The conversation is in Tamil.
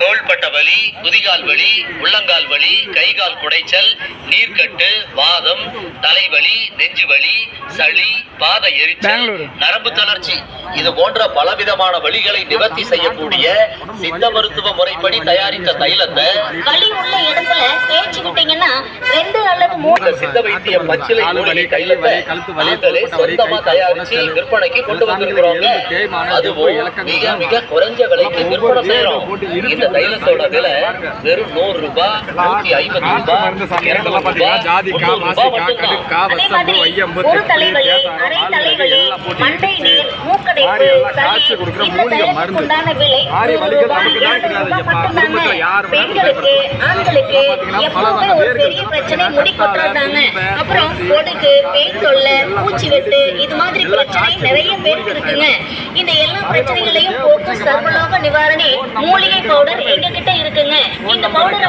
தோள்பட்ட வலி குதிகால் வலி உள்ளங்கால் வலி கைகால் குடைச்சல் நீர்க்கட்டு வாதம் தலைவலி நெஞ்சு வலி சளி பாத எரிச்சல். நரம்பு தளர்ச்சி இது போன்ற பலவிதமான வலிகளை நிவர்த்தி செய்யக்கூடிய சித்த மருத்துவ முறைப்படி தயாரித்த தைலத்தை இந்த சித்த வைத்திய பச்சிலை மூலிகை கை தைலத்தை வலி, கழுத்து வலி, நாங்களே சொந்தமா தயாரிச்சு விற்பனைக்கு கொண்டு வந்திருக்கிறோங்க அதுவும் மிக மிக குறைஞ்ச விலைக்கு விற்பனை செய்யறோம் இந்த தைலத்தோட விலை வெறும் நூறு ரூபாய் நூத்தி ஐம்பது ரூபாய் இருநூறு ரூபாய் முந்நூறு ரூபாய் மட்டும்தான். ஒரு தலைவலி அரை தலைவலி உண்டான விலை பெண்களுக்கு ஆண்களுக்கு எப்பவுமே ஒரு பெரிய. பிரச்சனை முடி கொட்டுறதாங்க அப்புறம் பொடுகு பேய் தொல்லை பூச்சி வெட்டு இது மாதிரி பிரச்சனை நிறைய பேருக்கு இருக்குங்க. இந்த எல்லா பிரச்சனைகளையும் போக்கு சர்வலோக நிவாரணி மூலிகை பவுடர் எங்க கிட்ட இருக்குங்க. இந்த பவுடரை